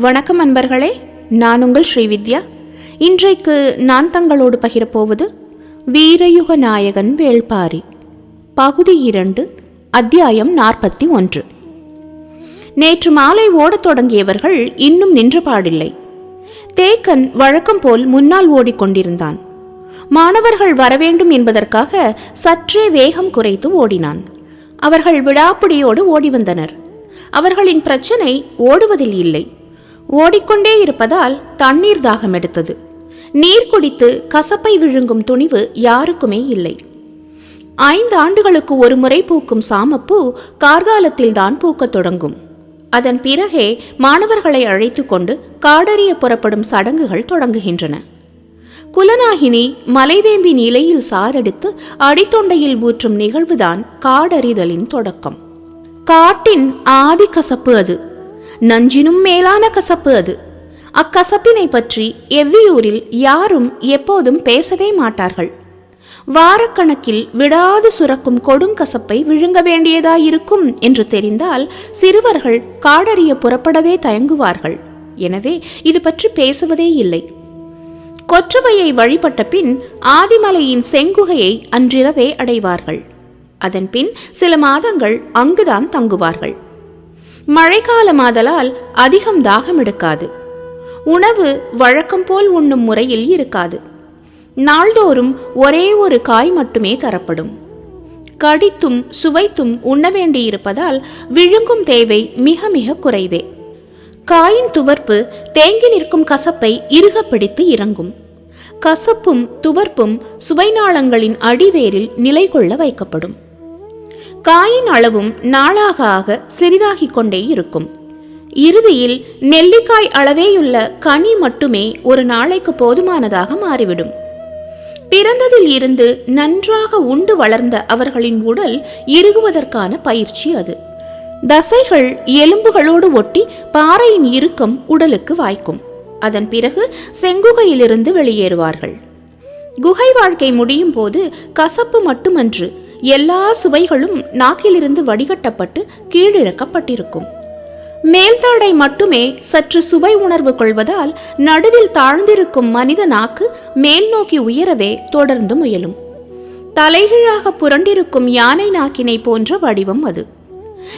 வணக்கம் அன்பர்களே நான் உங்கள் ஸ்ரீவித்யா. இன்றைக்கு நான் தங்களோடு பகிரப்போவது வீரயுக நாயகன் வேள்பாரி பகுதி இரண்டு அத்தியாயம் நாற்பத்தி ஒன்று. நேற்று மாலை ஓடத் தொடங்கியவர்கள் இன்னும் நின்ற பாடில்லை. தேக்கன் வழக்கம் போல் முன்னால் ஓடிக்கொண்டிருந்தான் மாணவர்கள் வரவேண்டும் என்பதற்காக சற்றே வேகம் குறைத்து ஓடினான். அவர்கள் விடாப்பிடியோடு ஓடி வந்தனர். அவர்களின் பிரச்சனை ஓடுவதில் இல்லை. ஓடிக்கொண்டே இருப்பதால் தண்ணீர் தாகம் எடுத்தது. நீர் குடித்து கசப்பை விழுங்கும் துணிவு யாருக்குமே இல்லை. ஐந்து ஆண்டுகளுக்கு ஒரு முறை பூக்கும் சாமப்பூ கார்காலத்தில் தான் பூக்கத் தொடங்கும். அதன் பிறகே மாணவர்களை அழைத்து கொண்டு காடறிய புறப்படும் சடங்குகள் தொடங்குகின்றன. குலநாகினி மலைவேம்பின் இலையில் சாரெடுத்து அடித்தொண்டையில் ஊற்றும் நிகழ்வுதான் காடறிதலின் தொடக்கம். காட்டின் ஆதி கசப்பு அது. நஞ்சினும் மேலான கசப்பு அது. அக்கசப்பினை பற்றி எவ்வியூரில் யாரும் எப்போதும் பேசவே மாட்டார்கள். வாரக்கணக்கில் விடாது சுரக்கும் கொடுங்கசப்பை விழுங்க வேண்டியதாயிருக்கும் என்று தெரிந்தால் சிறுவர்கள் காடறிய புறப்படவே தயங்குவார்கள். எனவே இது பற்றி பேசுவதே இல்லை. கொற்றவையை வழிபட்ட பின் ஆதிமலையின் செங்குகையை அன்றிரவே அடைவார்கள். அதன்பின் சில மாதங்கள் அங்குதான் தங்குவார்கள். மழைக்காலமாதலால் அதிகம் தாகம் எடுக்காது உணவு வழக்கம் போல் உண்ணும் முறையில் இருக்காது. நாள்தோறும் ஒரே ஒரு காய் மட்டுமே தரப்படும். கடித்தும் சுவைத்தும் உண்ண வேண்டியிருப்பதால் விழுங்கும் தேவை மிக மிக குறைவே. காயின் துவர்ப்பு தேங்கி நிற்கும் கசப்பை இறுக பிடித்து இறங்கும். கசப்பும் துவர்ப்பும் சுவைநாளங்களின் அடிவேரில் நிலை கொள்ள வைக்கப்படும். காயின் அளவும் நாளாக ஆக சிறிதாகிக் கொண்டே இருக்கும். இறுதியில் நெல்லிக்காய் அளவேயுள்ள கனி மட்டுமே ஒரு நாளைக்கு போதுமானதாக மாறிவிடும். பிறந்ததில் இருந்து நன்றாக உண்டு வளர்ந்த அவர்களின் உடல் இறுகுவதற்கான பயிற்சி அது. தசைகள் எலும்புகளோடு ஒட்டி பாறையின் இறுக்கம் உடலுக்கு வாய்க்கும். அதன் பிறகு செங்குகையிலிருந்து வெளியேறுவார்கள். குகை வாழ்க்கை முடியும் போது கசப்பு மட்டுமன்று எல்லா சுவைகளும் நாக்கிலிருந்து வடிகட்டப்பட்டு கீழிறக்கப்பட்டிருக்கும். மேல்தாடை மட்டுமே சற்று சுவை உணர்வு கொள்வதால் நடுவில் தாழ்ந்திருக்கும் மனித நாக்கு மேல் நோக்கி உயரவே தொடர்ந்து முயலும். தலைகீழாக புரண்டிருக்கும் யானை நாக்கினை போன்ற வடிவம் அது.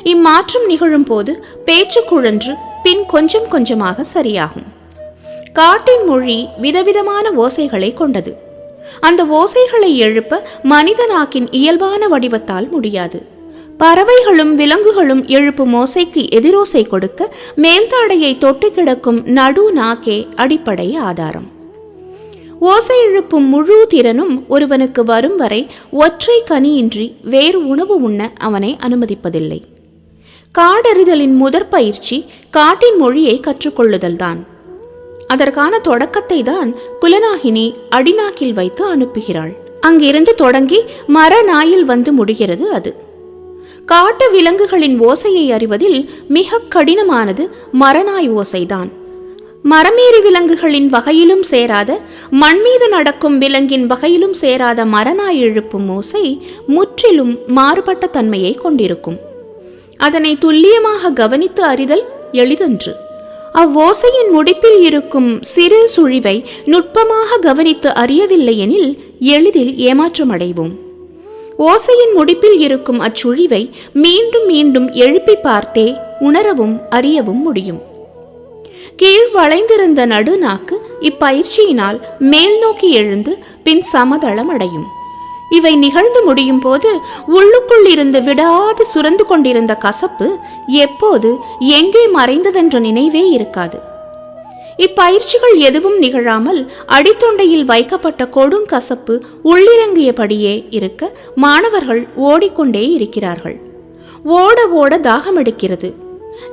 இம்மாற்றம் நிகழும் போது பேச்சு குழன்று பின் கொஞ்சம் கொஞ்சமாக சரியாகும். காட்டின் மொழி விதவிதமான ஓசைகளை கொண்டது. அந்த ஓசைகளை எழுப்ப மனித நாக்கின் இயல்பான வடிவத்தால் முடியாது. பறவைகளும் விலங்குகளும் எழுப்பும் ஓசைக்கு எதிரோசை கொடுக்க மேல்தாடையை தொட்டு கிடக்கும் நடு நாக்கே அடிப்படை ஆதாரம். ஓசை எழுப்பும் முழு திறனும் ஒருவனுக்கு வரும் வரை ஒற்றை கனியின்றி வேறு உணவு உண்ண அவனை அனுமதிப்பதில்லை. காடறிதலின் முதற் பயிற்சி காட்டின் மொழியை கற்றுக்கொள்ளுதல்தான். அதற்கான தொடக்கத்தை தான் குலநாகினி அடிநாக்கில் வைத்து அனுப்புகிறாள். அங்கிருந்து தொடங்கி மர நாயில் வந்து முடிகிறது அது. காட்டு விலங்குகளின் ஓசையை அறிவதில் மிக கடினமானது மரநாய் ஓசைதான். மரமேறி விலங்குகளின் வகையிலும் சேராத மண்மீது நடக்கும் விலங்கின் வகையிலும் சேராத மரநாய் எழுப்பும் ஓசை முற்றிலும் மாறுபட்ட தன்மையை கொண்டிருக்கும். அதனை துல்லியமாக கவனித்து அறிதல் எளிதன்று. அவ்வோசையின் முடிப்பில் இருக்கும் சிறு சுழிவை நுட்பமாக கவனித்து அறியவில்லை எனில் எளிதில் ஏமாற்றமடைவோம். ஓசையின் முடிப்பில் இருக்கும் அச்சுழிவை மீண்டும் மீண்டும் எழுப்பி பார்த்தே உணரவும் அறியவும் முடியும். கீழ் வளைந்திருந்த நடுநாக்கு இப்பயிற்சியினால் மேல் நோக்கி எழுந்து பின் சமதளம் அடையும் இவை நிகழ்ந்து முடியும் போது உள்ளுக்குள் இருந்து விடாது சுரந்து கொண்டிருந்த கசப்பு எப்போது எங்கே மறைந்ததென்ற நினைவே இருக்காது. இப்பயிற்சிகள் எதுவும் நிகழாமல் அடித்தொண்டையில் வைக்கப்பட்ட கொடுங்கசப்பு உள்ளிறங்கியபடியே இருக்க மாணவர்கள் ஓடிக்கொண்டே இருக்கிறார்கள். ஓட ஓட தாகம் எடுக்கிறது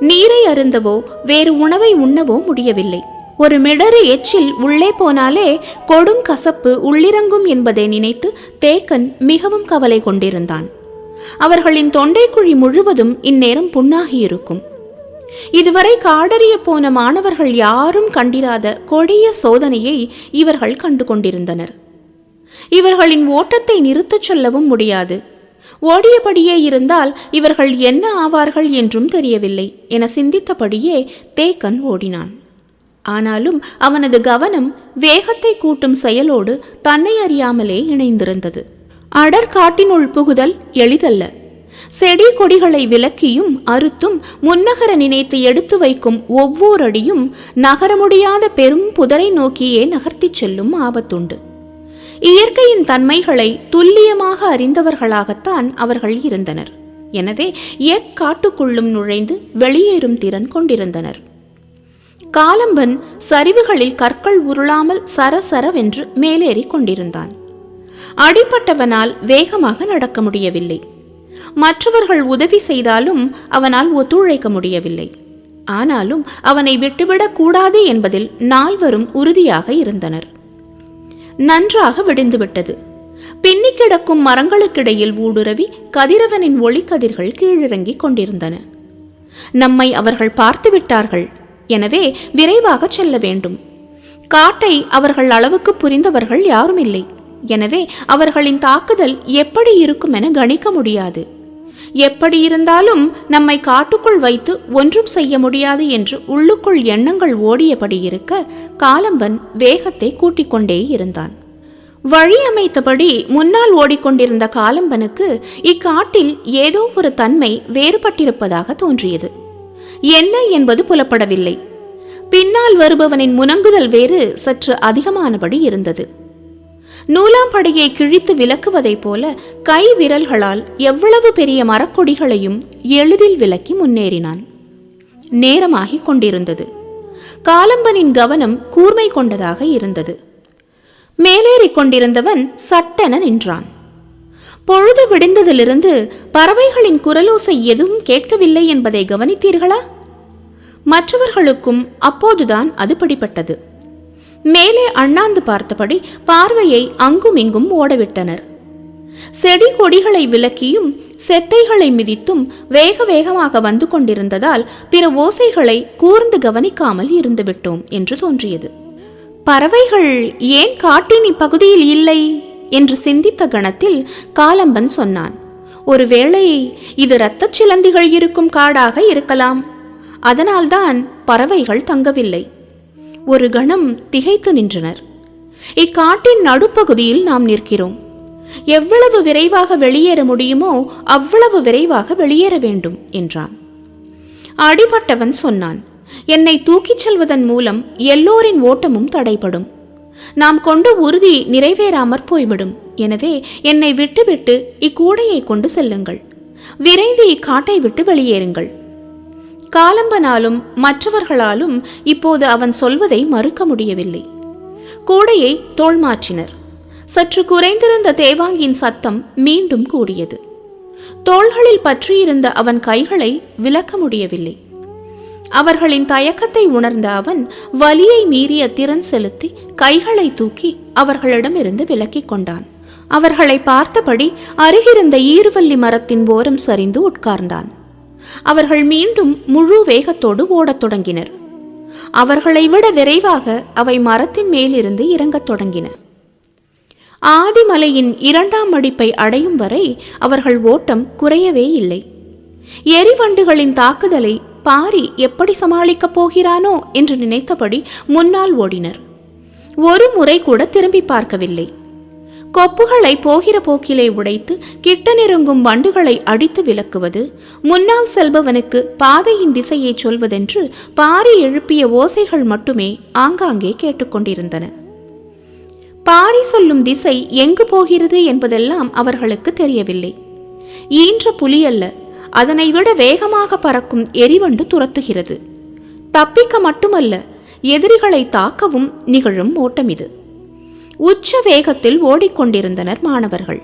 நீரை அருந்தவோ வேறு உணவை உண்ணவோ முடியவில்லை. ஒரு மிடறு எச்சில் உள்ளே போனாலே கொடும் கசப்பு உள்ளிறங்கும் என்பதை நினைத்து தேக்கன் மிகவும் கவலை கொண்டிருந்தான். அவர்களின் தொண்டைக்குழி முழுவதும் இந்நேரம் புண்ணாகியிருக்கும். இதுவரை காடறிய போன மாணவர்கள் யாரும் கண்டிராத கொடிய சோதனையை இவர்கள் கண்டு கொண்டிருந்தனர். இவர்களின் ஓட்டத்தை நிறுத்தச் சொல்லவும் முடியாது. ஓடியபடியே இருந்தால் இவர்கள் என்ன ஆவார்கள் என்றும் தெரியவில்லை என சிந்தித்தபடியே தேக்கன் ஓடினான். ஆனாலும் அவனது கவனம் வேகத்தை கூட்டும் செயலோடு தன்னை அறியாமலே இணைந்திருந்தது. அடர் காட்டினுள் புகுதல் எளிதல்ல. செடி கொடிகளை விலக்கியும் அறுத்தும் முன்னகர நினைத்து எடுத்து வைக்கும் ஒவ்வொரு அடியும் நகர முடியாத பெரும் புதரை நோக்கியே நகர்த்திச் செல்லும் ஆபத்துண்டு. இயற்கையின் தன்மைகளை துல்லியமாக அறிந்தவர்களாகத்தான் அவர்கள் இருந்தனர். எனவே எக்காட்டுக்குள்ளும் நுழைந்து வெளியேறும் திறன் கொண்டிருந்தனர். காலம்பன் சரிவுகளில் கற்கள் உருளாமல் சரசரவென்று மேலேறிக் கொண்டிருந்தான். அடிப்பட்டவனால் வேகமாக நடக்க முடியவில்லை. மற்றவர்கள் உதவி செய்தாலும் அவனால் ஒத்துழைக்க முடியவில்லை. ஆனாலும் அவனை விட்டுவிடக் கூடாது என்பதில் நால்வரும் உறுதியாக இருந்தனர். நன்றாக விடிந்துவிட்டது. பின்னி கிடக்கும் மரங்களுக்கிடையில் ஊடுருவி கதிரவனின் ஒளிக்கதிர்கள் கீழிறங்கிக் கொண்டிருந்தன. நம்மை அவர்கள் பார்த்து விட்டார்கள் எனவே விரைவாக செல்ல வேண்டும். காட்டை அவர்கள் அளவுக்கு புரிந்தவர்கள் யாரும் இல்லை. எனவே அவர்களின் தாக்குதல் எப்படி இருக்கும் என கணிக்க முடியாது. எப்படி இருந்தாலும் நம்மை காட்டுக்குள் வைத்து ஒன்றும் செய்ய முடியாது என்று உள்ளுக்குள் எண்ணங்கள் ஓடியபடி இருக்க காலம்பன் வேகத்தை கூட்டிக் கொண்டே இருந்தான். வழி அமைத்தபடி முன்னால் ஓடிக்கொண்டிருந்த காலம்பனுக்கு இக்காட்டில் ஏதோ ஒரு தன்மை வேறுபட்டிருப்பதாக தோன்றியது. என்ன என்பது புலப்படவில்லை. பின்னால் வருபவனின் முனங்குதல் வேறு சற்று அதிகமானபடி இருந்தது. நூலாம்படையை கிழித்து விலக்குவதைப் போல கை விரல்களால் எவ்வளவு பெரிய மரக்கொடிகளையும் எளிதில் விலக்கி முன்னேறினான். நேரமாகிக் கொண்டிருந்தது. காலம்பனின் கவனம் கூர்மை கொண்டதாக இருந்தது. மேலேறிக் கொண்டிருந்தவன் சட்டென நின்றான். பொழுது விடிந்ததிலிருந்து பறவைகளின் குரலோசை எதுவும் கேட்கவில்லை என்பதை கவனித்தீர்களா? மற்றவர்களுக்கும் அப்போதுதான் அது பிடிப்பட்டது மேலே அண்ணாந்து பார்த்தபடி பார்வையை அங்கும் இங்கும் ஓடவிட்டனர். செடி கொடிகளை விலக்கியும் செத்தைகளை மிதித்தும் வேக வேகமாக வந்து கொண்டிருந்ததால் பிற ஓசைகளை கூர்ந்து கவனிக்காமல் இருந்துவிட்டோம் என்று தோன்றியது. பறவைகள் ஏன் காட்டின் இப்பகுதியில் இல்லை? என்று சிந்தித்த கணத்தில் காலம்பன் சொன்னான் ஒருவேளை இது இரத்தச் சிலந்திகள் இருக்கும் காடாக இருக்கலாம். அதனால்தான் பறவைகள் தங்கவில்லை. ஒரு கணம் திகைத்து நின்றனர். இக்காட்டின் நடுப்பகுதியில் நாம் நிற்கிறோம். எவ்வளவு விரைவாக வெளியேற முடியுமோ அவ்வளவு விரைவாக வெளியேற வேண்டும் என்றான். அடிபட்டவன் சொன்னான் என்னை தூக்கிச் செல்வதன் மூலம் எல்லோரின் ஓட்டமும் தடைபடும். நாம் கொண்ட உறுதி நிறைவேறாமற் போய்விடும். எனவே என்னை விட்டுவிட்டு இக்கூடையை கொண்டு செல்லுங்கள். விரைந்து இக்காட்டை விட்டு வெளியேறுங்கள். காலம்பனாலும் மற்றவர்களாலும் இப்போது அவன் சொல்வதை மறுக்க முடியவில்லை. கூடையை தோள் மாற்றினர். சற்று குறைந்திருந்த தேவாங்கின் சத்தம் மீண்டும் கூடியது. தோள்களில் பற்றியிருந்த அவன் கைகளை விலக்க முடியவில்லை. அவர்களின் தயக்கத்தை உணர்ந்த அவன் வலியை மீறிய திறன் செலுத்தி கைகளை தூக்கி அவர்களிடமிருந்து விலக்கிக் கொண்டான். அவர்களை பார்த்தபடி அருகிருந்த ஈர்வல்லி மரத்தின் ஓரம் சரிந்து உட்கார்ந்தான். அவர்கள் மீண்டும் முழு வேகத்தோடு ஓடத் தொடங்கினர். அவர்களை விட விரைவாக அவை மரத்தின் மேலிருந்து இறங்கத் தொடங்கின. ஆதிமலையின் இரண்டாம் மடிப்பை அடையும் வரை அவர்கள் ஓட்டம் குறையவே இல்லை. எரிவண்டுகளின் தாக்குதலை பாரி எப்படி சமாளிக்கப் போகிறானோ என்று நினைத்தபடி முன்னால் ஓடினர். ஒரு முறை கூட திரும்பி பார்க்கவில்லை. கொப்புகளை போகிற போக்கிலே உடைத்து கிட்ட நெருங்கும் வண்டுகளை அடித்து விலக்குவது முன்னால் செல்பவனுக்கு பாதையின் திசையை சொல்வதென்று பாரி எழுப்பிய ஓசைகள் மட்டுமே ஆங்காங்கே கேட்டுக்கொண்டிருந்தன பாரி சொல்லும் திசை எங்கு போகிறது என்பதெல்லாம் அவர்களுக்கு தெரியவில்லை. ஈன்ற புலி அல்ல அதனை விட வேகமாக பறக்கும் எரிவண்டு துரத்துகிறது. தப்பிக்க மட்டுமல்ல எதிரிகளை தாக்கவும் நிகழும் ஓட்டம் இது. உச்ச வேகத்தில் ஓடிக்கொண்டிருந்தனர் மாணவர்கள்.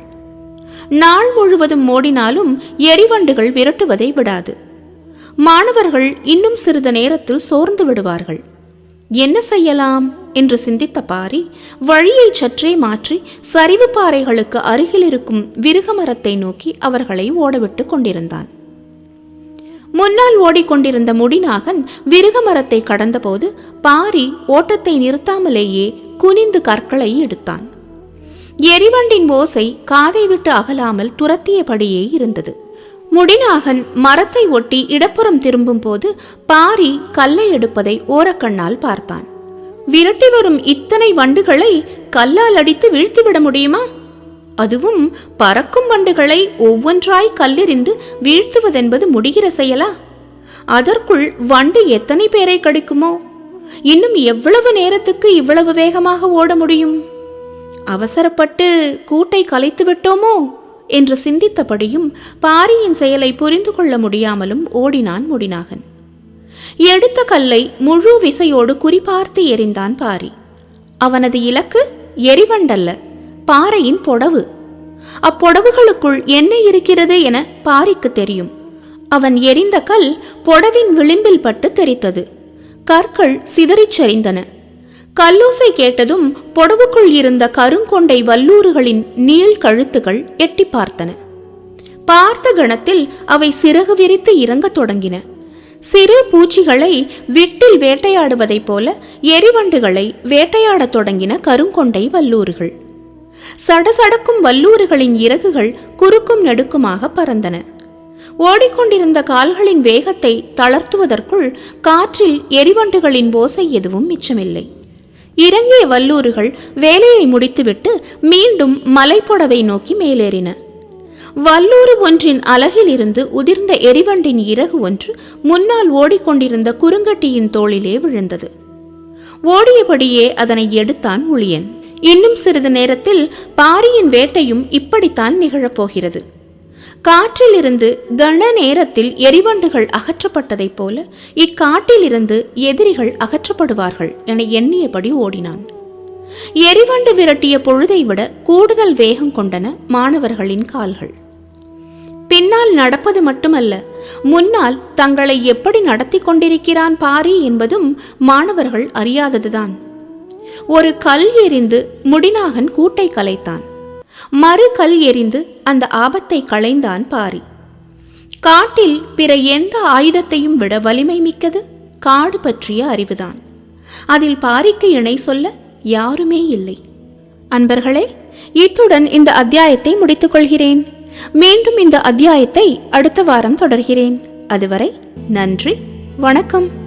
நாள் முழுவதும் ஓடினாலும் எரிவண்டுகள் விரட்டுவதை விடாது. மாணவர்கள் இன்னும் சிறிது நேரத்தில் சோர்ந்து விடுவார்கள். என்ன செய்யலாம்? என்று சிந்தித்த பாரி வழியை சற்றே மாற்றி சரிவு பாறைகளுக்கு அருகில் இருக்கும் விருகமரத்தை நோக்கி அவர்களை ஓடவிட்டு கொண்டிருந்தான். முன்னால் ஓடிக்கொண்டிருந்த முடிநாகன் விருகமரத்தை கடந்தபோது பாரி ஓட்டத்தை நிறுத்தாமலேயே குனிந்து கற்களை எடுத்தான். எரிவண்டின் ஓசை காதை விட்டு அகலாமல் துரத்தியபடியே இருந்தது. முடிநாகன் மரத்தை ஒட்டி இடப்புறம் திரும்பும் போது பாரி கல்லை எடுப்பதை ஓரக்கண்ணால் பார்த்தான். விரட்டி வரும் இத்தனை வண்டுகளை கல்லால் அடித்து வீழ்த்திவிட முடியுமா? அதுவும் பறக்கும் வண்டுகளை ஒவ்வொன்றாய் கல்லெறிந்து வீழ்த்துவதென்பது முடிகிற செயலா? அதற்குள் வண்டு எத்தனை பேரை கடிக்குமோ? இன்னும் எவ்வளவு நேரத்துக்கு இவ்வளவு வேகமாக ஓட முடியும்? அவசரப்பட்டு கூட்டை கலைத்து விட்டோமோ? என்று சிந்தித்தபடியும் பாரியின் செயலை புரிந்து கொள்ள முடியாமலும் ஓடினான் முடிநாகன். எடுத்த கல்லை முழு விசையோடு குறிபார்த்து எறிந்தான் பாரி. அவனது இலக்கு எரிவண்டல்ல பாறையின் பொடவு. அப்பொடவுகளுக்குள் என்ன இருக்கிறது என பாரிக்கு தெரியும். அவன் எரிந்த கல் பொடவின் விளிம்பில் பட்டு தெரித்தது. கற்கள் சிதறிச் சரிந்தன. கல்லூசை கேட்டதும் பொடவுக்குள் இருந்த கருங்கொண்டை வல்லூறுகளின் நீள் கழுத்துகள் எட்டி பார்த்தன. பார்த்த கணத்தில் அவை சிறகு விரித்து இறங்கத் தொடங்கின. சிறு பூச்சிகளை விட்டில் வேட்டையாடுவதைப் போல எரிவண்டுகளை வேட்டையாடத் தொடங்கின கருங்கொண்டை வல்லூறுகள். சடசடக்கும் வல்லூறுகளின் இறகுகள் குறுக்கும் நெடுக்குமாக பறந்தன. ஓடிக்கொண்டிருந்த கால்களின் வேகத்தை தளர்த்துவதற்குள் காற்றில் எரிவண்டுகளின் ஓசை எதுவும் மிச்சமில்லை. இறங்கிய வல்லூறுகள் வேலையை முடித்துவிட்டு மீண்டும் மலைப்பொடவை நோக்கி மேலேறின. வல்லூறு ஒன்றின் அலகிலிருந்து உதிர்ந்த எரிவண்டின் இறகு ஒன்று முன்னால் ஓடிக்கொண்டிருந்த குறுங்கட்டியின் தோளிலே விழுந்தது. ஓடியபடியே அதனை எடுத்தான் உளியன் இன்னும் சிறிது நேரத்தில் பாரியின் வேட்டையும் இப்படித்தான் நிகழப்போகிறது. காற்றிலிருந்து கன நேரத்தில் எரிவண்டுகள் அகற்றப்பட்டதைப் போல இக்காட்டிலிருந்து எதிரிகள் அகற்றப்படுவார்கள் என எண்ணியபடி ஓடினான். எரிவண்டு விரட்டிய பொழுதை விட கூடுதல் வேகம் கொண்டன மாணவர்களின் கால்கள். பின்னால் நடப்பது மட்டுமல்ல முன்னால் தங்களை எப்படி நடத்தி கொண்டிருக்கிறான் பாரி என்பதும் மாணவர்கள் அறியாததுதான். ஒரு கல் எறிந்து முடிநாகன் கூட்டை கலைத்தான். மறு கல் எறிந்து அந்த ஆபத்தை களைந்தான் பாரி. காட்டில் பிற எந்த ஆயுதத்தையும் விட வலிமை மிக்கது? காடு பற்றிய அறிவுதான். அதில் பாரிக்கு இணை சொல்ல யாருமே இல்லை. அன்பர்களே இத்துடன் இந்த அத்தியாயத்தை முடித்துக் கொள்கிறேன். மீண்டும் இந்த அத்தியாயத்தை அடுத்த வாரம் தொடர்கிறேன். அதுவரை நன்றி வணக்கம்.